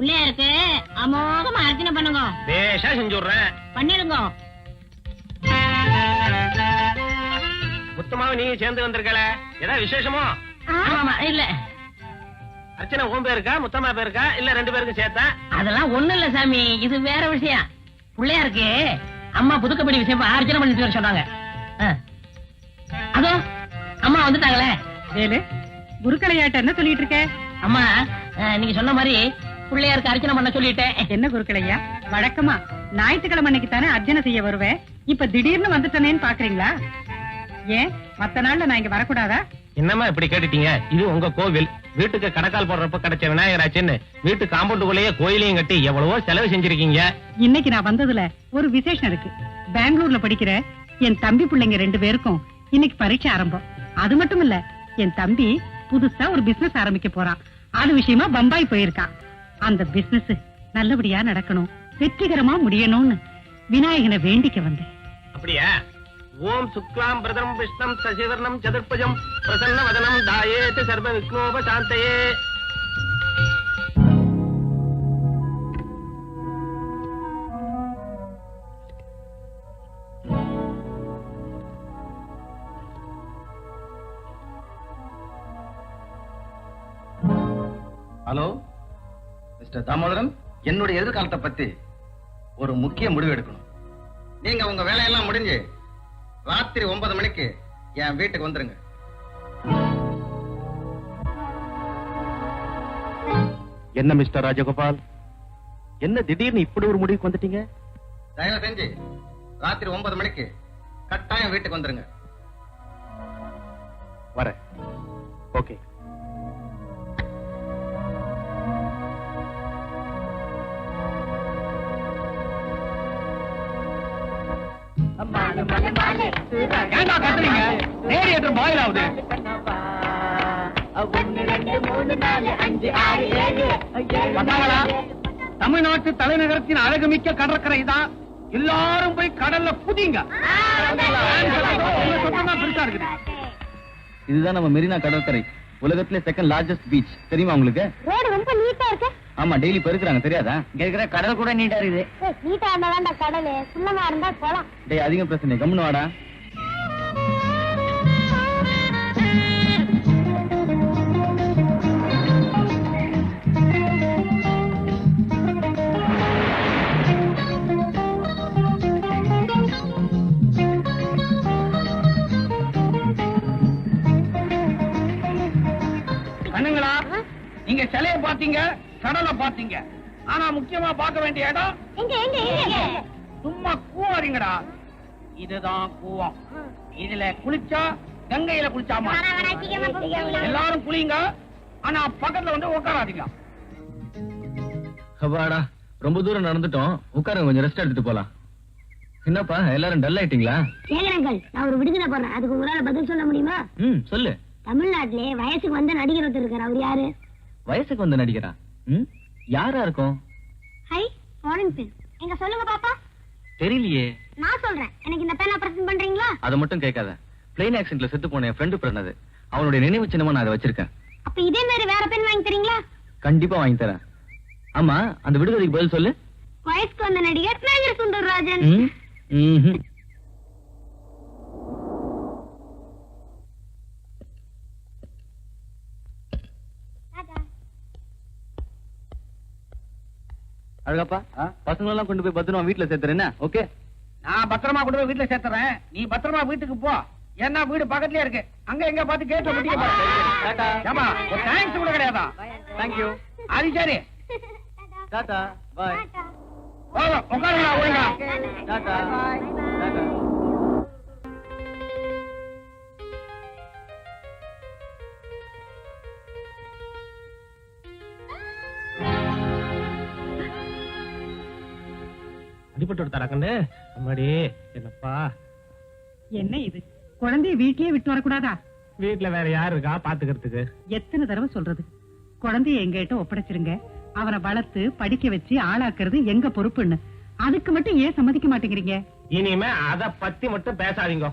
பிள்ளையாருக்கு அமோகமா அர்ச்சனை பண்ணுங்க. பேஷா செஞ்சு விடுறேன் பண்ணிருங்க முத்தமாவும் நீங்க சேர்ந்து வந்திருக்கல. ஏதாவது விசேஷமோ? இல்ல. அர்ச்சனை உன் பேருக்கா முத்தம்மா பேருக்கா இல்ல ரெண்டு பேருக்கும் சேர்த்தா? அதெல்லாம் ஒண்ணு இல்ல சாமி இது வேற விஷயம். பிள்ளையாருக்கு அம்மா புதுக்கப்படி விஷயம் அர்ச்சனை பண்ணிட்டு வர சொன்னாங்க. அதோ அம்மா வந்துட்டாங்களே. வேலு குருக்களையாட்ட என்ன சொல்லிட்டு இருக்க? அம்மா நீங்க சொன்ன மாதிரி பிள்ளையாருக்கு அர்ச்சனை பண்ண சொல்லிட்டேன். என்ன குருக்களையா? வழக்கமா ஞாயிற்றுக்கிழமை அன்னைக்கு தானே அர்ச்சனை செய்ய வருவேன்? இப்ப திடீர்னு வந்துட்டனேன்னு பாக்குறீங்களா? ஏன் மத்த நாள்ல நான் இங்க வரக்கூடாதா? என்னம்மா இப்படி கேட்டுட்டீங்க? இது உங்க கோவில். வீட்டுக்கு கடக்கால் போடுறப்ப கிடைச்ச விநாயகராச்சுன்னு வீட்டு காம்பவுண்டுக்குள்ளேயே கோயிலையும் கட்டி எவ்வளவோ செலவு செஞ்சிருக்கீங்க. இன்னைக்கு நான் வந்ததுல ஒரு விசேஷம் இருக்கு. பெங்களூர்ல படிக்கிற என் தம்பி பிள்ளைங்க ரெண்டு பேருக்கும் இன்னைக்கு பரீட்சை ஆரம்பம். அது மட்டும் இல்ல என் தம்பி புதுசா ஒரு பிசினஸ் ஆரம்பிக்க போறான். அது விஷயமா பம்பாய் போயிருக்கான். அந்த பிசினஸ் நல்லபடியா நடக்கணும் வெற்றிகரமா முடியணும்னு விநாயகனை வேண்டிக்க வந்தேன். அப்படியா? ஓம் சுக்லாம் பிரதம் விஷ்ணம் சசிவர்ணம் சதுர்பஜம் பிரசன்ன வதனம் தாயேத்து சர்வ விக்னோப சாந்தையே ஹலோ? மிஸ்டர் தாமோதரன் என்னுடைய எதிர்காலத்தை பத்தி ஒரு முக்கிய முடிவு எடுக்கணும். நீங்க உங்க வேலையெல்லாம் முடிஞ்சு ராத்திரி ஒன்பது மணிக்கு என் வீட்டுக்கு வந்துருங்க. என்ன மிஸ்டர் ராஜகோபால்? என்ன திடீர்னு இப்படி ஒரு முடிவுக்கு வந்துட்டீங்க? தயவு செஞ்சு ராத்திரி ஒன்பது மணிக்கு கட்டாயம் வீட்டுக்கு வந்துருங்க. வரேன். ஓகே. கத்துறீங்க? பாயில் ஆகுது தமிழ்நாட்டு தலைநகரத்தின் அழகுமிக்க கடற்கரை தான் எல்லாரும் போய் கடல்ல புதிங்க. இதுதான் நம்ம மெரினா கடற்கரை உலகத்திலே செகண்ட் லார்ஜஸ்ட் பீச் தெரியுமா உங்களுக்கு? ரோடு ரொம்ப நீட்டா இருக்கு. ஆமா டெய்லி பெருக்குறாங்க தெரியாதா? இங்க இருக்கிற கடல் கூட நீட்டா இருக்குது. நீட்டா இருந்தா கடலு. சுண்ணமா இருந்தா குளம். டேய் அதிகம் பிரச்சனை கம்முன்னு வாடா. கடலை பாத்தீங்க ஆனா முக்கியமா பார்க்க வேண்டிய இடம்? சும்மா கூவாதீங்கடா. இதுதான் கூவம் இதுல குளிச்சா கங்கையில குளிச்சாமா எல்லாரும் குளிங்க. ஆனா பக்கத்துல வந்து உட்காராதீங்க. அப்பாடா ரொம்ப தூரம் நடந்துட்டோம். உட்காருங்க கொஞ்சம் ரெஸ்ட் எடுத்துட்டு போலாம். என்னப்பா எல்லாரும் டல் ஆயிட்டீங்களா? ஏங்கரங்கள் நான் ஒரு விடுதலை போடுறேன் அதுக்கு உங்களால பதில் சொல்ல முடியுமா? ம் சொல்லு. தமிழ்நாட்டிலே வயசுக்கு வந்த நடிகர் ஒருத்தர் இருக்காரு. அவர் யாரு? வயசுக்கு வந்த நடிகரா? ம்? யாரா இருக்கும் ஹை ஃபாரின் பெண் எங்க சொல்லுங்க பாப்பா. தெரியலையே. நான் சொல்றேன். எனக்கு இந்த பேனா பிரசன்ட் பண்றீங்களா? அதை மட்டும் கேட்காத. பிளேன் ஆக்சிடென்ட்ல செத்து போன என் ஃப்ரெண்டு பிறந்தது. அவனுடைய நினைவு சின்னமா நான் அதை வச்சிருக்கேன். அப்ப இதே மாதிரி வேற பெண் வாங்கி தரீங்களா? கண்டிப்பா வாங்கி தரேன். ஆமா அந்த விடுதலைக்கு பதில் சொல்லு. வயசுக்கு வந்த நடிகர் மேஜர் சுந்தரராஜன் ம்? அழகப்பா பசங்க எல்லாம் கொண்டு போய் பத்திரமா வீட்டுல சேர்த்துறேன். ஓகே நான் பத்திரமா கொண்டு போய் வீட்டுல சேர்த்துறேன். நீ பத்திரமா வீட்டுக்கு போ. ஏன்னா வீடு பக்கத்துலயே இருக்கு. அங்க எங்க பார்த்து கேட்ட முடியும் ஏமா ஒரு தேங்க்ஸ் கூட கிடையாதா? தேங்க்யூ அது சரி. டாடா. பாய் போதும் உட்காருங்களா ஒழுங்கா டாடா. டாடா கண்ணு அம்மாடி என்னப்பா? என்ன இது? குழந்தைய வீட்லயே விட்டு வரக்கூடாதா? வீட்டுல வேற யாரு இருக்கா? பாத்துக்கிறதுக்கு. எத்தனை தடவை சொல்றது? குழந்தைய எங்ககிட்ட ஒப்படைச்சிருங்க. அவனை வளர்த்து படிக்க வச்சு ஆளாக்குறது எங்க பொறுப்புன்னு. அதுக்கு மட்டும் ஏன் சம்மதிக்க மாட்டேங்கிறீங்க? இனிமே அத பத்தி மட்டும் பேசாதீங்க.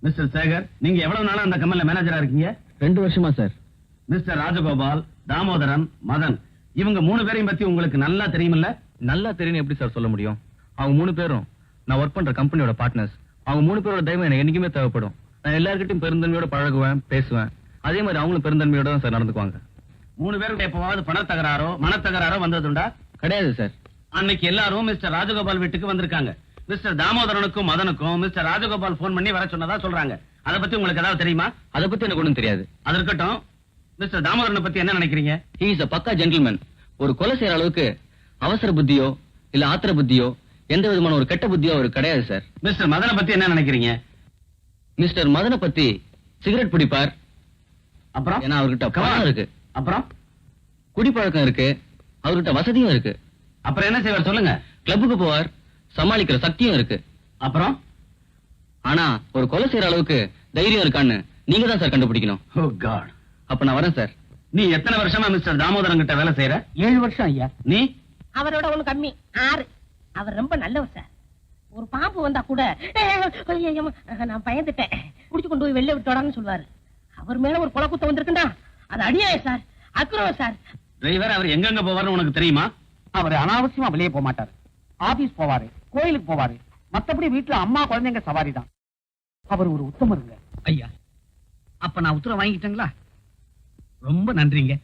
மிஸ்டர் சேகர் நீங்க எவ்வளவு நாளா அந்த கம்பெனில மேனேஜரா இருக்கீங்க? ரெண்டு வருஷமா சார் மிஸ்டர் ராஜகோபால் தாமோதரன் மதன். இவங்க மூணு பேரையும் பத்தி உங்களுக்கு நல்லா தெரியுமில்ல? நல்லா தெரியும் எப்படி சார் சொல்ல முடியும்? அவங்க மூணு பேரும் நான் ஒர்க் பண்ற கம்பெனியோட பார்ட்னர்ஸ் அவங்க மூணு பேரோட தயவு எனக்கு என்னைக்குமே தேவைப்படும். நான் எல்லார்கிட்டயும் பெருந்தன்மையோட பழகுவேன் பேசுவேன். அதே மாதிரி அவங்களும் பெருந்தன்மையோட தான் சார் நடந்துக்குவாங்க. மூணு பேருக்கு எப்பவாவது பணத்தகராறோ மனத்தகராறோ வந்ததுண்டா? கிடையாது சார். அன்னைக்கு எல்லாரும் மிஸ்டர் ராஜகோபால் வீட்டுக்கு வந்திருக்காங்க. மிஸ்டர் தாமோதரனுக்கும் மதனுக்கும் மிஸ்டர் ராஜகோபால் போன் பண்ணி வர சொன்னதா சொல்றாங்க. அத பத்தி உங்களுக்கு ஏதாவது தெரியுமா? அதை பத்தி எனக்கு ஒண்ணும் தெரியாது. அது இருக்கட்டும். மிஸ்டர் தாமோதரனை பத்தி என்ன நினைக்கிறீங்க? He is a pakka gentleman ஒரு கொலை செய்யற அளவுக்கு அவசர புத்தியோ இல்ல ஆத்திர புத்தியோ எந்த விதமான ஒரு கெட்ட புத்தியோ அவருக்கு கிடையாது சார். மிஸ்டர் மதனை பத்தி என்ன நினைக்கிறீங்க? மிஸ்டர் மதனை பத்தி சிகரெட் பிடிப்பார். அப்புறம்? ஏன்னா அவர்கிட்ட. பணம் இருக்கு. அப்புறம்? குடிப்பழக்கம் இருக்கு. அவர்கிட்ட வசதியும் இருக்கு. அப்புறம் என்ன செய்வார் சொல்லுங்க. கிளப்புக்கு போவார். சமாளிக்கிற சக்தியும் இருக்கு. அப்புறம்? ஆனா ஒரு கொலை செய்யற அளவுக்கு தைரியம் இருக்கான்னு நீங்க தான் சார் கண்டுபிடிக்கணும். ஓ காட் அப்ப நான் வரேன் சார். நீ எத்தனை வருஷமா மிஸ்டர் தாமோதரன் கிட்ட வேலை செய்யற ஏழு வருஷம் ஐயா. நீ? அவரோட ஒண்ணு கம்மி. ஆறு. அவர் ரொம்ப நல்லவர் சார். ஒரு பாம்பு வந்தா கூட நான் பயந்துட்டேன். புடிச்சு கொண்டு போய் வெளில விட்டோடான்னு சொல்லுவாரு. அவர் மேல ஒரு கொலை குத்த வந்திருக்குண்டா அது அடியாய சார். அக்குறவ சார். டிரைவர் அவர் எங்கெங்க போவார்னு உனக்கு தெரியுமா? அவர் அனாவசியமா வெளியே போக மாட்டாரு. ஆபீஸ் போவாரு கோயிலுக்கு போவாரு. மத்தபடி வீட்டுல அம்மா குழந்தைங்க சவாரி தான் அவர் ஒரு உத்தமருங்க ஐயா அப்ப நான் உத்தரவு வாங்கிட்டேங்களா ரொம்ப நன்றிங்க.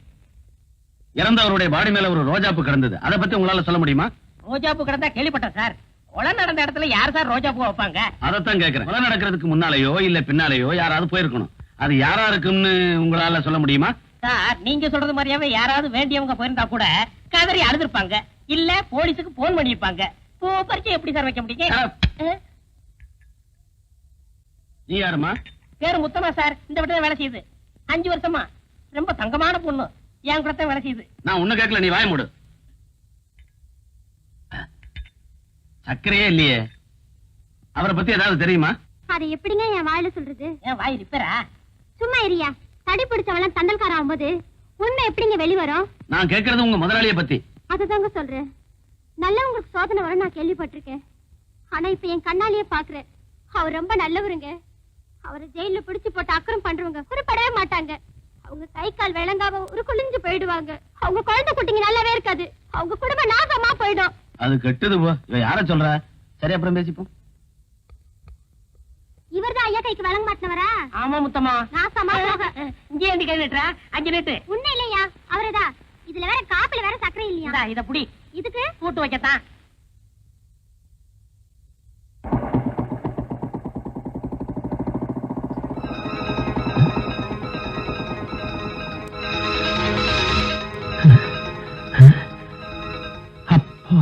இறந்தவருடைய பாடி மேல ஒரு ரோஜாப்பு கிடந்தது. அதை பத்தி உங்களால சொல்ல முடியுமா? ரோஜாப்பூ கிடந்தா கேள்விப்பட்டேன் சார். கொலை நடந்த இடத்துல யார் சார் ரோஜாப்பூ வைப்பாங்க? அதைத்தான் கேக்குறேன். கொலை நடக்கிறதுக்கு முன்னாலேயோ இல்ல பின்னாலேயோ யாராவது போயிருக்கணும். அது யாரா இருக்கும்னு உங்களால சொல்ல முடியுமா? சார் நீங்க சொல்றது மாதிரியாவே யாராவது வேண்டியவங்க போயிருந்தா கூட கதறி அழுதுருப்பாங்க. இல்ல போலீஸுக்கு போன் பண்ணிருப்பாங்க பூ பறிச்சு எப்படி சார் வைக்க முடியுங்க? நீ யாருமா பேரு முத்தமா சார். இந்த விட்டு வேலை செய்யுது. அஞ்சு வருஷமா. ரொம்ப தங்கமான பொண்ணு. என் கூட தான் வேலை செய்யுது. நான் ஒண்ணு கேட்கல நீ வாய மூடு. சர்க்கரையே இல்லையே. அவரை பத்தி ஏதாவது தெரியுமா? அதை எப்படிங்க என் வாயில சொல்றது? ஏன் வாய் ரிப்பேரா? சும்மா இரியா தடி பிடிச்சவெல்லாம் தண்டல்கார ஆகும்போது உண்மை எப்படிங்க வெளிவரும் நான் கேட்கறது உங்க முதலாளிய பத்தி. அதுதாங்க சொல்றேன். நல்லவங்களுக்கு சோதனை வர நான் கேள்விப்பட்டிருக்கேன். ஆனா இப்ப என் கண்ணாலேயே பாக்குறேன். அவர் ரொம்ப நல்லவருங்க. அவரை ஜெயில பிடிச்சு போட்டு அக்கறம் பண்றவங்க குறிப்படவே மாட்டாங்க. அவங்க கை கால் விளங்காம ஒரு குளிஞ்சு போயிடுவாங்க. அவங்க குழந்தை குட்டிங்க நல்லாவே இருக்காது. அவங்க குடும்பம் நாசமா போயிடும். அது கெட்டது போ. இவ யார சொல்ற? சரி அப்புறம் பேசிப்போம். இவர்தான் ஐயா கைக்கு விளங்க மாட்டினவரா? ஆமா முத்தமா நாசமா போக இங்கே இருந்து கை நீட்டுறா. அஞ்சு நீட்டு உண்மை இல்லையா? அவரேதான். இதுல வேற காப்பில வேற சக்கரை இல்லையா? இத புடி. இதுக்கு? கூட்டு வைக்கத்தான்.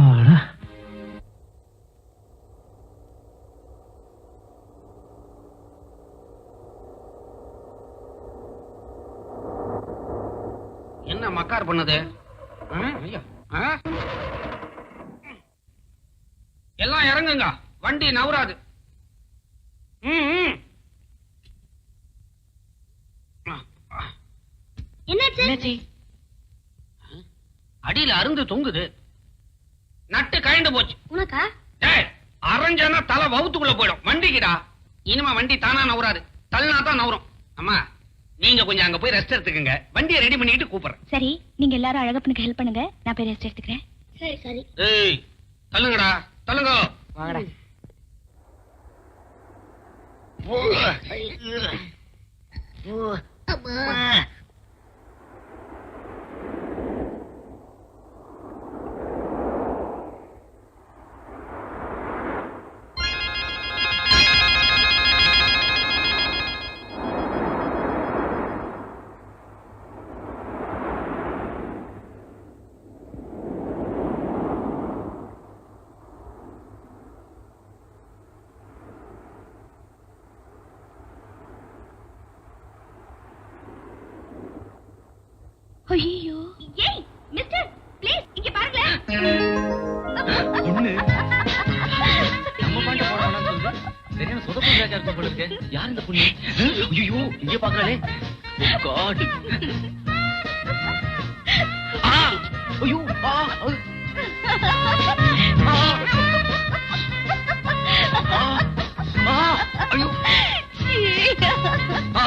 அப்பாடா என்ன மக்கார் பண்ணது? எல்லாம் இறங்குங்க. வண்டி நவராது அடியில அருந்து தொங்குது. கழண்டு போச்சு. உனக்கா? டேய் அரைஞ்சனா தலை வவுத்துக்குள்ள போயிடும். வண்டிக்குடா. இனிமே வண்டி தானா நவராது தள்ளினா தான் நவரும். அம்மா நீங்க கொஞ்சம் அங்க போய் ரெஸ்ட் எடுத்துக்கங்க. வண்டியை ரெடி பண்ணிட்டு கூப்பிடுறேன். சரி நீங்க எல்லாரும் அழகப்பனுக்கு ஹெல்ப் பண்ணுங்க. நான் போய் ரெஸ்ட் எடுத்துக்கிறேன். சரி சரி. ஏய் தள்ளுங்கடா. தள்ளுங்க. வாங்கடா. ஐயோ ஏய் மிஸ்டர் ப்ளீஸ் இங்க பாருங்களேன் பொண்ணு நம்ம பாட்டு போடான்னு சொல்லுது சரியான சொதப்பு ராஜா இருக்கும் போல இருக்கு யார் இந்த பொண்ணு ஐயோ இங்க பாக்குறாளே. காட். ஆ, ஆ. ஆ, ஆ, ஐயோ. ஆ,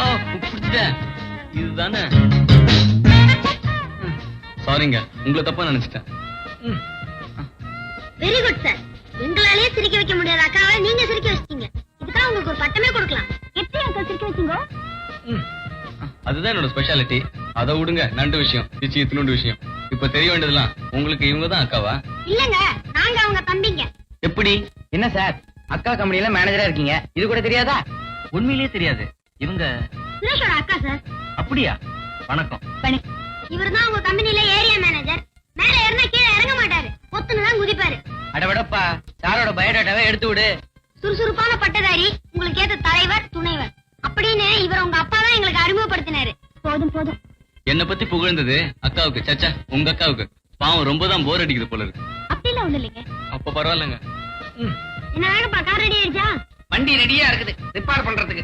இதுதானே? சாரிங்க உங்களை தப்பா நினைச்சிட்டேன். வெரி குட் சார் எங்களாலேயே சிரிக்க வைக்க முடியாத அக்காவை நீங்க சிரிக்க வச்சிட்டீங்க. இதுக்காக உங்களுக்கு ஒரு பட்டமே கொடுக்கலாம். எப்படி அக்கா சிரிக்க வச்சீங்க? அதுதான் என்னோட ஸ்பெஷாலிட்டி அதை விடுங்க நண்டு விஷயம் சிச்சி இத்தினோண்டு விஷயம். இப்ப தெரிய வேண்டியதெல்லாம் உங்களுக்கு இவங்க தான் அக்காவா? இல்லங்க நாங்க அவங்க தம்பிங்க. எப்படி? என்ன சார் அக்கா கம்பெனில மேனேஜரா இருக்கீங்க? இது கூட தெரியாதா? உண்மையிலேயே தெரியாது. இவங்க சுரேஷோட அக்கா சார் அப்படியா? வணக்கம். இவர் தான் உங்க கம்பெனில ஏரியா மேனேஜர் மேல ஏறினா கீழே இறங்க மாட்டாரு. பொத்துன்னு தான் குதிப்பாரு. அடவிடப்பா சாரோட பயோடேட்டாவை எடுத்து விடு. சுறுசுறுப்பான பட்டதாரி உங்களுக்கு ஏத்த தலைவர் துணைவர். அப்படின்னு இவர் உங்க அப்பா தான் எங்களுக்கு அறிமுகப்படுத்தினாரு. போதும் போதும். என்ன பத்தி புகழ்ந்தது அக்காவுக்கு சச்சா உங்க அக்காவுக்கு. பாவம் ரொம்ப தான் போர் அடிக்குது போல இருக்கு. அப்படிலாம் ஒண்ணு இல்லைங்க. அப்ப பரவாயில்லைங்க. என்ன வேணும்ப்பா கார் ரெடி ஆயிடுச்சா? வண்டி ரெடியா இருக்குது. ரிப்பேர் பண்றதுக்கு.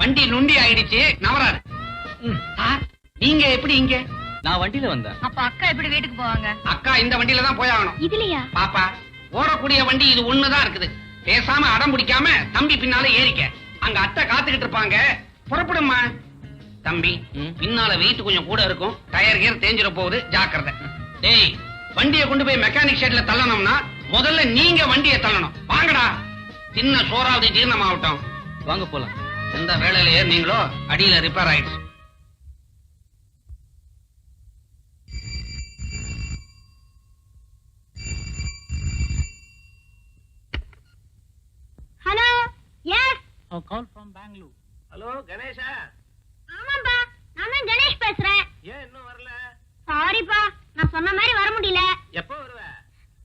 வண்டி நுண்டி ஆயிடுச்சு. நவராது. சார் நீங்க எப்படி இங்க? நான் வண்டியில வந்தேன். அப்ப அக்கா எப்படி வீட்டுக்கு போவாங்க? அக்கா இந்த வண்டியில தான் போயாகணும். இதுலயா? பாப்பா ஓடக்கூடிய வண்டி இது ஒண்ணுதான் இருக்குது. பேசாம அடம் பிடிக்காம தம்பி பின்னால ஏறிக்க. அங்க அத்தை காத்துக்கிட்டு இருப்பாங்க. புறப்படுமா தம்பி. பின்னால வெயிட் கொஞ்சம் கூட இருக்கும். டயர் கியர் தேஞ்சிட போகுது. ஜாக்கிரதை. டேய் வண்டியை கொண்டு போய் மெக்கானிக் ஷெட்ல தள்ளணும்னா முதல்ல நீங்க வண்டியை தள்ளணும். வாங்கடா. சின்ன சோறாவது ஜீரணமாகட்டும். வாங்க போலாம். எந்த வேலையில ஏறினீங்களோ அடியில ரிப்பேர் ஆயிடுச்சு ஹலோ எஸ் ஹலோ கணேஷா ஆமாப்பா நான் தான் கணேஷ் பேசுறேன். ஏன் இன்னும் வரல? சாரிப்பா நான் சொன்ன மாதிரி வர முடியல. எப்போ வருவ?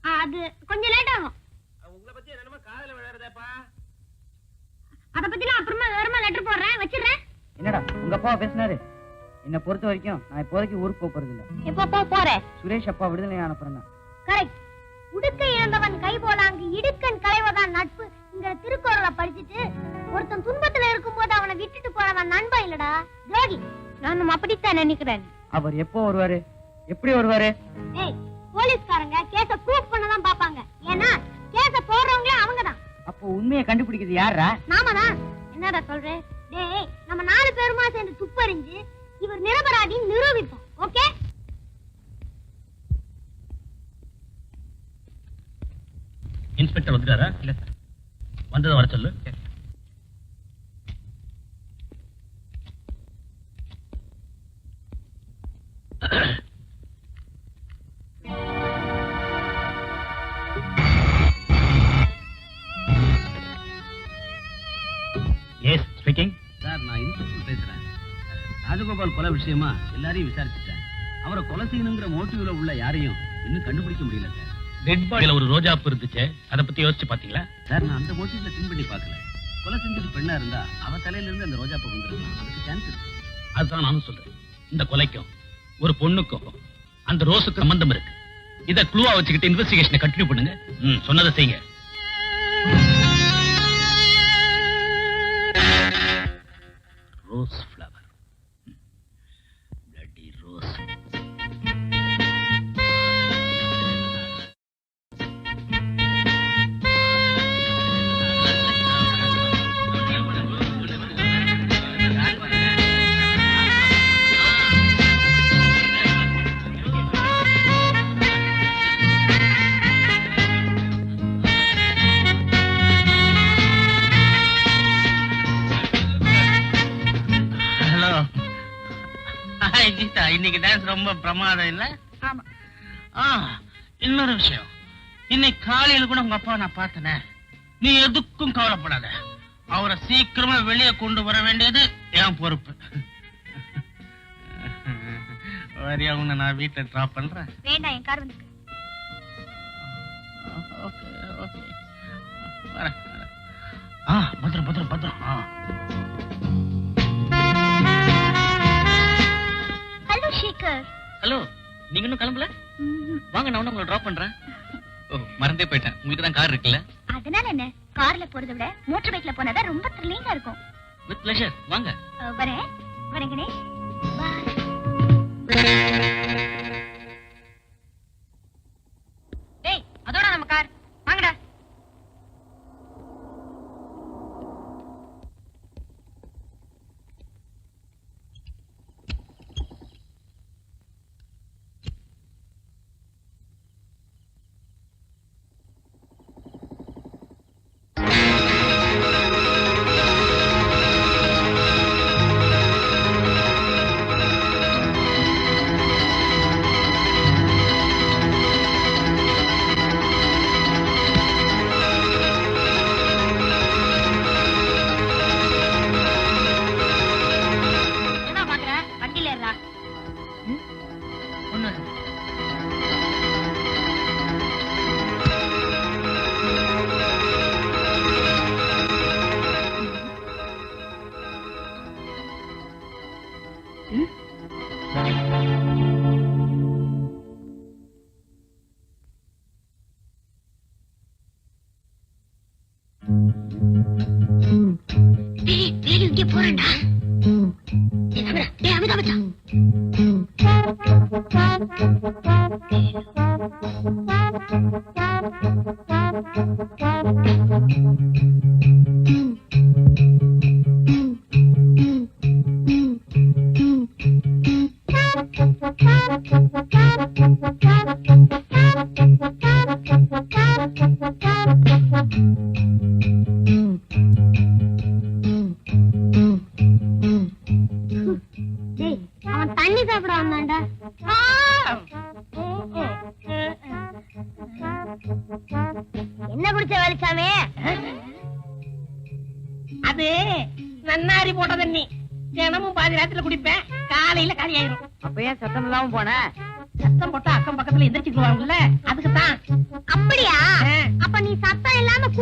ஆ, அது கொஞ்சம் லேட் ஆகும். உங்களை பத்தி என்னமா காதல விளையாடுதேப்பா அத பத்தி நான் அப்புறமா விவரமா லெட்டர் போடுறேன். வச்சிடுறேன். என்னடா உங்க அப்பா பேசினாரு? என்ன பொறுத்த வரைக்கும் நான் இப்போதைக்கு ஊருக்கு போக போறது இல்ல எப்போ போ போற. சுரேஷ் அப்பா விடுதலை அனுப்புறேன் கரெக்ட் உடுக்க இழந்தவன் கை போலாங்கு இடுக்கன் களைவதான் அப்படித்தான் நினைக்கிறேன். அவர் எப்போ வருவாரு? எப்படி வருவாரு? போலீஸ்காரங்க கேஸ ப்ரூவ் பண்ணதான் பாப்பாங்க ஏன்னா கேஸ போடுறவங்களே அவங்கதான். அப்போ உண்மையை கண்டுபிடிக்கிறது யாரா நாம தான் என்னடா சொல்றேன் டேய் நம்ம நாலு பேருமா சேர்ந்து துப்பறிஞ்சு இவர் நிரபராதின்னு நிரூபிப்போம். ஓகே? இன்ஸ்பெக்டர் வந்துட்டாரா? இல்ல சார். வந்ததை வர சொல்லு. எஸ் ஸ்பீக்கிங் சார் நான் இன்ஸ்பெக்டர் பேசுறேன். ராஜகோபால் கொலை விஷயமா எல்லாரையும் விசாரிச்சுட்டேன். அவரை கொலை செய்யணுங்கிற மோட்டிவ்ல உள்ள யாரையும் இன்னும் கண்டுபிடிக்க முடியல சார். டெட் பாடியில ஒரு ரோஜாப்பு இருந்துச்சு. அதை பத்தி யோசிச்சு பாத்தீங்களா? சார் நான் அந்த மோட்டிவ்ல திங்க் பண்ணி பார்க்கல. கொலை செஞ்சது பெண்ணா இருந்தா அவ தலையில இருந்து அந்த ரோஜா பூ வந்துருக்கலாம் அதுக்கு சான்ஸ் இருக்கு. அதுதான் நானும் சொல்றேன். இந்த கொலைக்கும் ஒரு பொண்ணுக்கும் அந்த ரோஸுக்கு சம்பந்தம் இருக்கு. இத க்ளூவா வச்சுக்கிட்டு இன்வெஸ்டிகேஷனை கண்டினியூ பண்ணுங்க. ம், சொன்னதை செய்யுங்க. கீதா இன்னைக்கு டான்ஸ் ரொம்ப பிரமாதம் இல்ல? ஆமா. ஆ இன்னொரு விஷயம். இன்னைக்கு காலையில கூட உங்க அப்பா நான் பார்த்தனே. நீ எதுக்கும் கவலைப்படாத. அவரை சீக்கிரமா வெளியே கொண்டு வர வேண்டியது என் பொறுப்பு. வரியா உன்னை நான் வீட்டுல டிராப் பண்றேன்? வேண்டாம் என் கார் வந்து ஓகே ஓகே. வரேன் வரேன். ஆ பத்திரம் பத்திரம் பத்திரம். ஆ. ஷேகர் ஹலோ நீங்க இன்னும் கிளம்பல? வாங்க நான் உங்களை டிராப் பண்றேன். ஓ மறந்தே போயிட்டேன். உங்களுக்கு தான் கார் இருக்குல்ல? அதனால என்ன? கார்ல போறதை விட மோட்டார் பைக்ல போனாதான் ரொம்ப த்ரில்லிங்கா இருக்கும். வித் பிளஷர் வாங்க. வரேன். வரேன் கணேஷ். பாய் பேசினாள் ஒன்னு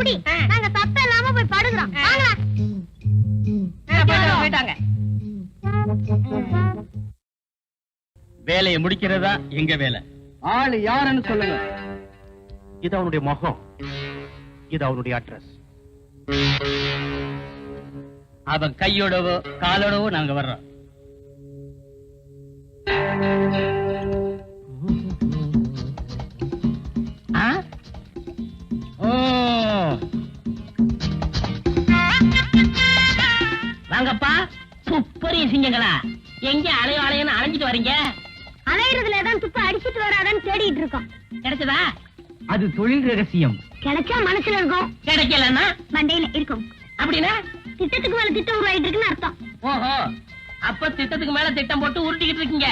குடி. நாங்க சத்தம் இல்லாம போய் படுக்கிறோம். போயிட்டாங்க வேலையை முடிக்கிறதா எங்க வேலை? ஆளு யாருன்னு சொல்லுங்க. இது அவனுடைய முகம். இது அவனுடைய அட்ரஸ் அவன் கையோடவோ காலோடவோ நாங்க வர்றோம். ஆ? ஓ. வாங்கப்பா. துப்பறிய சிங்கங்களா எங்க அலையோ அலையோன்னு அலைஞ்சிட்டு வர்றீங்க அலையிறதுல தான் துப்பு அடிச்சிட்டு வராதான்னு தேடிட்டு இருக்கோம். கிடைச்சதா? அது தொழில் ரகசியம். கிடைச்சா மனசுல இருக்கும். கிடைக்கலன்னா? மண்டையில இருக்கும். அப்படின்னா? திட்டத்துக்கு மேல திட்டம் உருவாயிட்டு இருக்குன்னு அர்த்தம். ஓஹோ. அப்ப திட்டத்துக்கு மேல திட்டம் போட்டு உருட்டிக்கிட்டு இருக்கீங்க?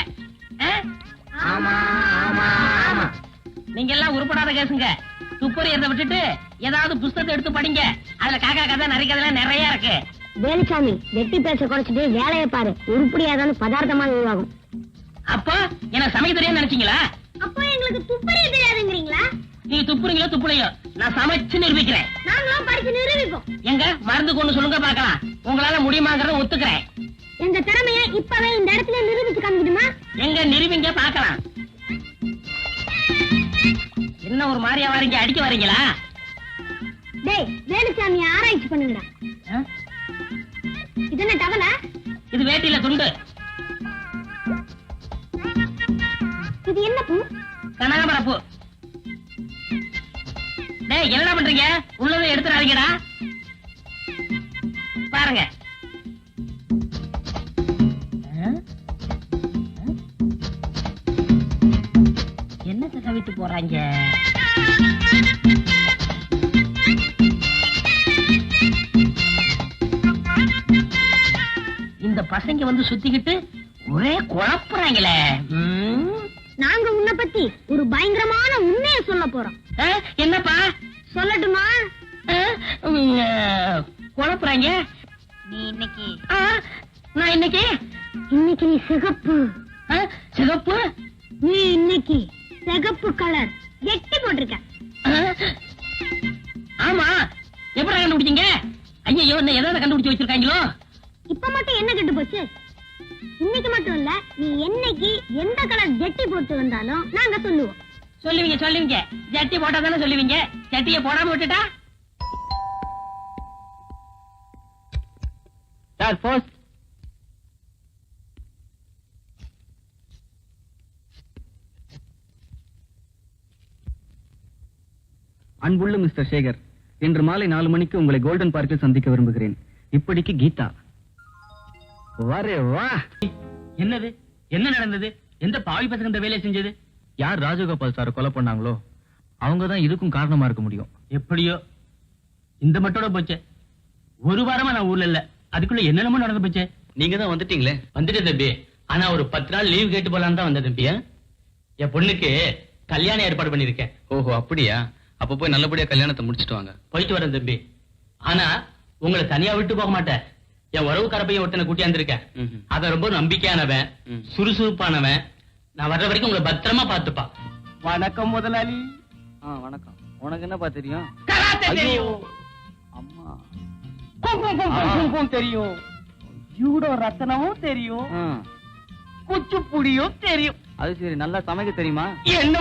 நீங்க எல்லாம் உருப்படாத கேசுங்க துப்பறியறத விட்டுட்டு ஏதாவது புஸ்தகத்தை எடுத்து படிங்க. அதுல காக்கா கதை நிறைய கதை நிறைய இருக்கு. வேலுசாமி வெட்டி பேச குறைச்சிட்டு வேலையை பாரு. உருப்படியாதான்னு பதார்த்தமா உருவாகும். அப்போ எனக்கு சமைக்க தெரியாது நினைச்சீங்களா? அப்போ எங்களுக்கு துப்பறிய தெரியாதுங்கிறீங்களா? நீங்க துப்புறீங்களோ துப்புலையோ நான் சமைச்சு நிரூபிக்கிறேன். நாங்களும் படிச்சு நிரூபிப்போம். எங்க? மருந்து கொண்டு சொல்லுங்க பார்க்கலாம். உங்களால முடியுமாங்கிறத ஒத்துக்கிறேன். எங்க திறமைய இப்பவே இந்த இடத்துல நிரூபிச்சு காமிக்கணுமா எங்க நிரூபிங்க பார்க்கலாம். என்ன ஒரு மாதிரியா வரீங்க? அடிக்க வரீங்களா? டேய் வேலுசாமி ஆராய்ச்சி பண்ணுங்கடா? இது என்ன டவல? இது வேட்டியில துண்டு. இது என்ன பூ? கனகாமரப்பூ டேய் என்ன பண்றீங்க? உள்ளதை எடுத்துறாதீங்கடா பாருங்க. ஆ? என்னத்தை கவிட்டு போறாங்க? பசங்க வந்து சுத்திக்கிட்டு ஒரே குழப்புறாங்களே. நாங்க உன்னை பத்தி ஒரு பயங்கரமான உண்மையை சொல்ல போறோம். என்னப்பா? சொல்லட்டுமா? குழப்புறாங்க? நீ இன்னைக்கு நான் இன்னைக்கு? இன்னைக்கு நீ சிகப்பு. சிகப்பு? நீ இன்னைக்கு சிகப்பு கலர் எட்டி போட்டிருக்க. ஆமா. எப்படி கண்டுபிடிச்சீங்க? ஐயோ என்ன ஏதாவது கண்டுபிடிச்சு வச்சிருக்காங்களோ? இப்ப மட்டும் என்ன கெட்டு போச்சு? இன்னைக்கு மட்டும் இல்ல நீ என்னைக்கு எந்த கலர் ஜெட்டி போட்டு வந்தாலும் நாங்க சொல்லுவோம். சொல்லுவீங்க சொல்லுவீங்க. ஜட்டி போட்டா தானே சொல்லுவீங்க? ஜட்டியை போடாம விட்டுட்டா? சார் போஸ்ட் அன்புள்ள மிஸ்டர் சேகர் இன்று மாலை நாலு மணிக்கு உங்களை கோல்டன் பார்க்கில் சந்திக்க விரும்புகிறேன். இப்படிக்கு கீதா. வரே வா. என்னது? என்ன நடந்தது? எந்த பாவி பசங்க இந்த வேலையை செஞ்சது? யார் ராஜகோபால் சார் கொலை பண்ணாங்களோ அவங்க தான் இதுக்கும் காரணமா இருக்க முடியும். எப்படியோ? இந்த மட்டோட போச்சே. ஒரு வாரமா நான் ஊர்ல இல்ல. அதுக்குள்ள என்னென்னமோ நடந்து போச்சே. நீங்க தான் வந்துட்டீங்களே? வந்துட்டேன் தம்பி. ஆனா ஒரு பத்து நாள் லீவ் கேட்டு போலான்னு தான் வந்தேன் தம்பி. என் பொண்ணுக்கு கல்யாணம் ஏற்பாடு பண்ணிருக்கேன் ஓஹோ அப்படியா? அப்ப போய் நல்லபடியா கல்யாணத்தை முடிச்சிட்டு வாங்க. போயிட்டு வரேன் தம்பி. ஆனா உங்களை தனியா விட்டு போக மாட்டேன். என் உறவுக்கார பையன் ஒருத்தனை கூட்டியாந்துருக்கேன். அவன் ரொம்ப நம்பிக்கையானவன். சுறுசுறுப்பானவன். நான் வர்ற வரைக்கும் உங்களை பத்திரமா பாத்துப்பான் வணக்கம் முதலாளி. ஆ வணக்கம். உனக்கு என்னப்பா தெரியும்? தெரியும். அம்மா. தெரியும். ஜூடோ ரத்தனமும் தெரியும். குச்சிப்புடியும் தெரியும். அது சரி நல்லா சமைக்க தெரியுமா? என்ன.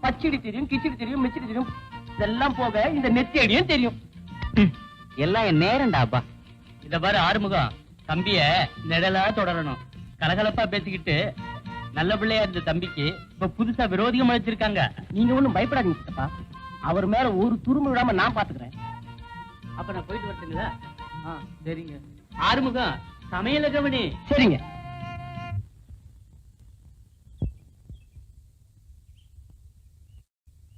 பச்சடி தெரியும் கிச்சடி தெரியும் மிச்சடி தெரியும். இதெல்லாம் போக இந்த நெத்தியடியும் தெரியும். எல்லாம் என் நேரம்டாப்பா இத பாரு ஆறுமுகம். தம்பிய நிழலா தொடரணும். கலகலப்பா பேசிக்கிட்டு நல்ல பிள்ளையா இருந்த தம்பிக்கு இப்ப புதுசா விரோதிகம் அழைச்சிருக்காங்க நீங்க ஒண்ணும் பயப்படாதீங்க சித்தப்பா. அவர் மேல ஒரு துரும்பு விடாம நான் பாத்துக்கிறேன். அப்ப நான் போயிட்டு வரட்டுங்களா? ஆ சரிங்க. ஆறுமுகம் சமையல கவனி. சரிங்க.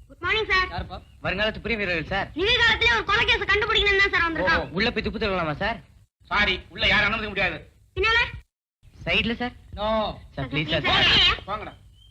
குட் மார்னிங் சார் வருங்காலத்து பிரிய வீரர்கள் சார். நிகழ்காலத்துல ஒரு கொலை கேஸ் கண்டுபிடிக்கணும் தான் சார் வந்திருக்கான். உள்ள போய் துப்பு தரலாமா சார்? சாரி உள்ள யாரும் அனுமதிக்க முடியாது. பின்னால? சைடுல sir? No sir please sir. Sir. வாங்கடா.